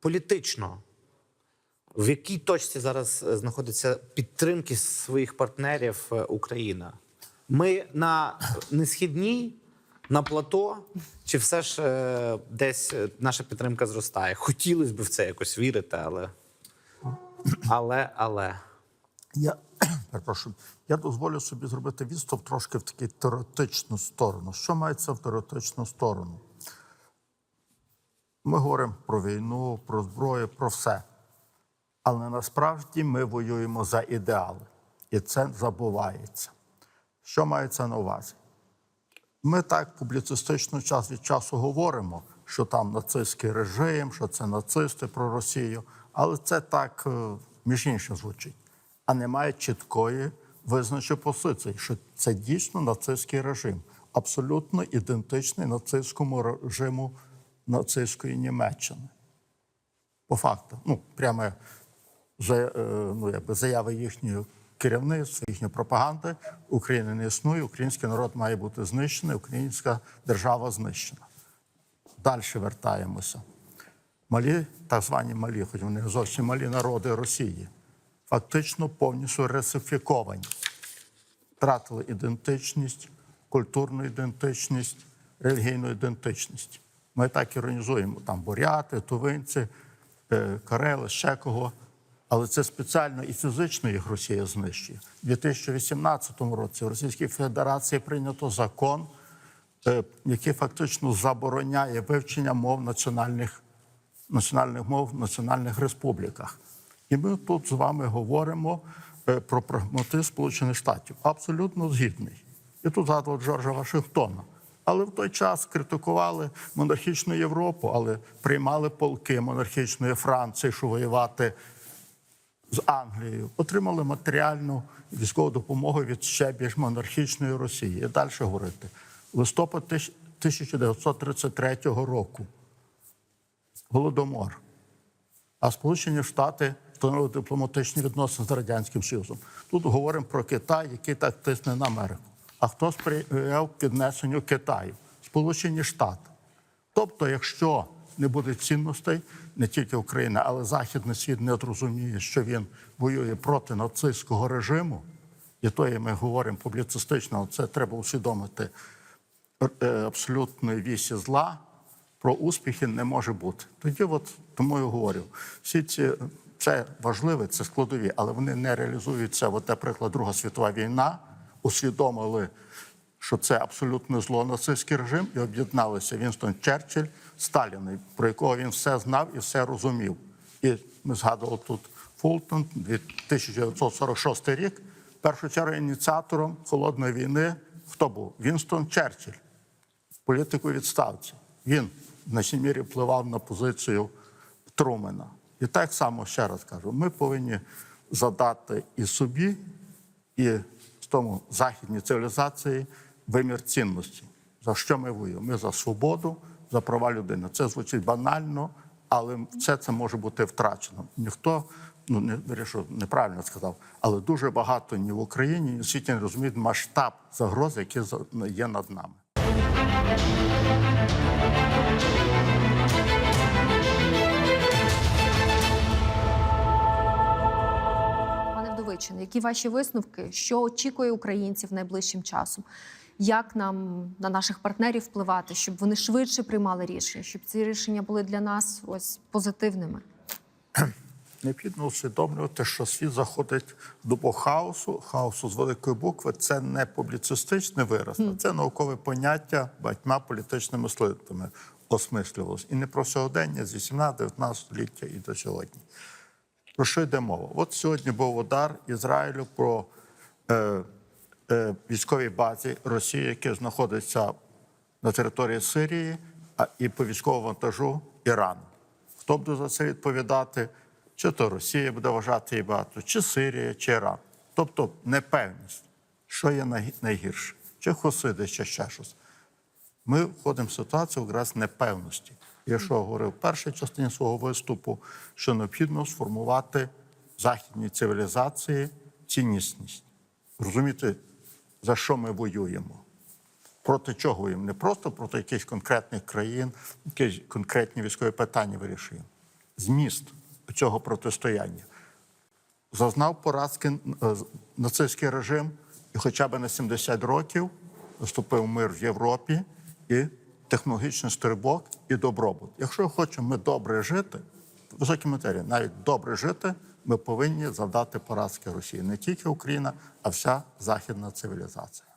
політично, в якій точці зараз е, знаходиться підтримки своїх партнерів е, Україна? Ми на несхідній, на плато, чи все ж е, десь наша підтримка зростає? Хотілося б в це якось вірити, але. Але, але. Я перепрошую, я дозволю собі зробити відступ трошки в таку теоретичну сторону. Що мається в теоретичну сторону? Ми говоримо про війну, про зброю, про все. Але насправді ми воюємо за ідеали. І це забувається. Що мається на увазі? Ми так публіцистично час від часу говоримо, що там нацистський режим, що це нацисти про Росію, але це так е, між іншим звучить. А немає чіткої визначеної позиції, що це дійсно нацистський режим, абсолютно ідентичний нацистському режиму нацистської Німеччини. По факту, ну прямо за, е, ну, якби заяви їхньої керівництва, їхньої пропаганди, України не існує, український народ має бути знищений, українська держава знищена. Далі вертаємося. Малі, так звані малі, хоч вони зовсім малі народи Росії, фактично повністю ресифіковані. Втратили ідентичність, культурну ідентичність, релігійну ідентичність. Ми так іронізуємо там буряти, тувинці, е, карели, ще кого. Але це спеціально і фізично їх Росія знищує. У 2018 році в Російській Федерації прийнято закон, е, який фактично забороняє вивчення мов національних, національних мов в національних республіках. І ми тут з вами говоримо е, про прагматизм Сполучених Штатів. Абсолютно згідний. І тут згадував Джорджа Вашингтона. Але в той час критикували монархічну Європу, але приймали полки монархічної Франції, що воювати з Англією, отримали матеріальну військову допомогу від ще більш монархічної Росії. І далі говорити. Листопад 1933 року. Голодомор. А Сполучені Штати встановили дипломатичні відносини з Радянським Союзом. Тут говоримо про Китай, який так тисне на Америку. А хто сприяв піднесенню Китаю? Сполучені Штати. Тобто, якщо не буде цінностей, не тільки Україна, але Західний світ не зрозуміє, що він воює проти нацистського режиму, і то і ми говоримо публіцистично, це треба усвідомити е, абсолютної вісі зла, про успіхи не може бути. Тоді, от тому я говорю, всі ці це важливе, це складові, але вони не реалізуються. От, наприклад, Друга світова війна усвідомили, що це абсолютне зло нацистський режим, і об'єдналися Вінстон Черчилль, Сталін, про якого він все знав і все розумів. І ми згадували тут Фултон, 1946 рік. В першу чергу ініціатором холодної війни хто був? Вінстон Черчилль політику відставці. Він в значній мірі впливав на позицію Трумена. І так само ще раз кажу: ми повинні задати і собі, і тому західній цивілізації вимір цінності. За що ми воюємо? Ми за свободу, за права людини. Це звучить банально, але все це може бути втрачено. Ніхто ну не вирішив, неправильно сказав, але дуже багато ні в Україні, ні в світі не розуміють масштаб загрози, які за- є над нами. Вдовичин, які ваші висновки? Що очікує українців найближчим часом? Як нам на наших партнерів впливати, щоб вони швидше приймали рішення, щоб ці рішення були для нас ось позитивними? Необхідно усвідомлювати, що світ заходить в добу хаосу, хаосу з великої букви. Це не публіцистичний вираз, а це наукове поняття багатьма політичними мислителями осмислювалось. І не про сьогодення з 18-19 століття і до сьогодні. Про що йде мова? От сьогодні був удар Ізраїлю про е, е, військовій базі Росії, яка знаходиться на території Сирії, а і по військовому вантажу Ірану. Хто буде за це відповідати? Чи то Росія буде вважати її багато, чи Сирія, чи Іран. Тобто непевність, що є най- найгірше, чи Хосиди, чи ще щось. Ми входимо в ситуацію якраз непевності. Я що говорив в першій частині свого виступу, що необхідно сформувати в західній цивілізації ціннісність. Розуміти, за що ми воюємо. Проти чого воюємо? Не просто проти якихось конкретних країн, якісь конкретні військові питання вирішуємо. зміст цього протистояння. Зазнав поразки е, нацистський режим, і хоча б на 70 років наступив мир в Європі і технологічний стрибок і добробут. Якщо хочемо ми добре жити, високі матерії, навіть добре жити, ми повинні завдати поразки Росії. Не тільки Україна, а вся західна цивілізація.